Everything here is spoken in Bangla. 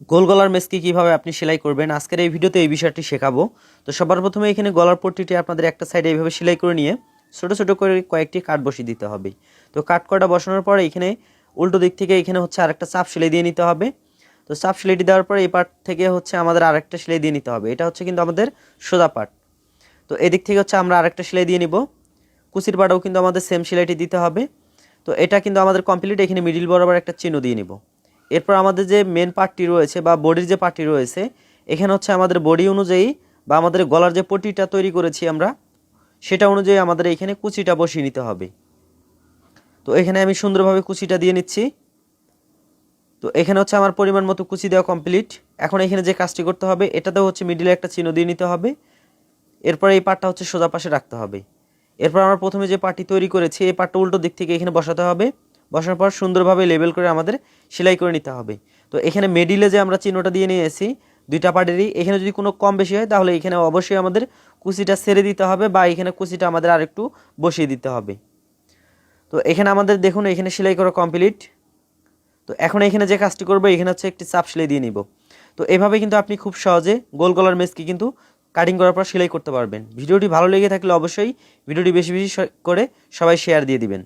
গোল গলার মেসকি কীভাবে আপনি সেলাই করবেন? আজকের এই ভিডিওতে এই বিষয়টি শেখাবো। তো সবার প্রথমে এখানে গলার পট্টিটি আপনাদের একটা সাইডে এইভাবে সেলাই করে নিয়ে ছোট ছোট করে কয়েকটি কাট বসিয়ে দিতে হবে। তো কাট কটা বসানোর পরে এখানে উল্টো দিক থেকে এখানে হচ্ছে আরেকটা চাপ সেলাই দিয়ে নিতে হবে। তো চাপ সেলাইটি দেওয়ার পরে এই পার্ট থেকে হচ্ছে আমাদের আরেকটা সেলাই দিয়ে নিতে হবে। এটা হচ্ছে কিন্তু আমাদের সোজা পার্ট। তো এদিক থেকে হচ্ছে আমরা আরেকটা সেলাই দিয়ে নিব। কুচির পাটাও কিন্তু আমাদের সেম সেলাইটি দিতে হবে। তো এটা কিন্তু আমাদের কমপ্লিট এখানে মিডিল বরাবর একটা চিহ্ন দিয়ে নিব। এরপর আমাদের যে মেন পার্টটি রয়েছে বা বডির যে পার্টটি রয়েছে, এখানে হচ্ছে আমাদের বডি অনুযায়ী বা আমাদের গলার যে পটিটা তৈরি করেছি আমরা, সেটা অনুযায়ী আমাদের এখানে কুচিটা বসিয়ে নিতে হবে। তো এখানে আমি সুন্দরভাবে কুচিটা দিয়ে নিচ্ছি। তো এখানে হচ্ছে আমার পরিমাণ মতো কুচি দেওয়া কমপ্লিট এখন এখানে যে কাজটি করতে হবে, এটাতেও হচ্ছে মিডিলে একটা চিহ্ন দিয়ে নিতে হবে। এরপর এই পাটটা হচ্ছে সোজা পাশে রাখতে হবে। এরপর আমরা প্রথমে যে পাটি তৈরি করেছি, এই পাটটা উল্টো দিক থেকে এখানে বসাতে হবে। বসানোর পর সুন্দরভাবে লেবেল করে আমাদের সেলাই করে নিতে হবে। তো এখানে মেডিলে যে আমরা চিহ্নটা দিয়ে নিয়ে নিয়েছি, দুইটা পাটেরই এখানে যদি কোনো কম বেশি হয় তাহলে এখানে অবশ্যই আমাদের কুচিটা ছেড়ে দিতে হবে বা এখানে কুচিটা আমাদের আরেকটু বসিয়ে দিতে হবে। তো এখানে আমাদের দেখুন, এখানে সেলাই করা কমপ্লিট তো এখন এখানে যে কাজটি করব, এখানে হচ্ছে একটি চাপ সেলাই দিয়ে নিব। তো এভাবে কিন্তু আপনি খুব সহজে গোল গলার মেসকে কিন্তু কাটিং করার পর সেলাই করতে পারবেন। ভিডিওটি ভালো লেগে থাকলে অবশ্যই ভিডিওটি বেশি বেশি করে সবাই শেয়ার দিয়ে দিবেন।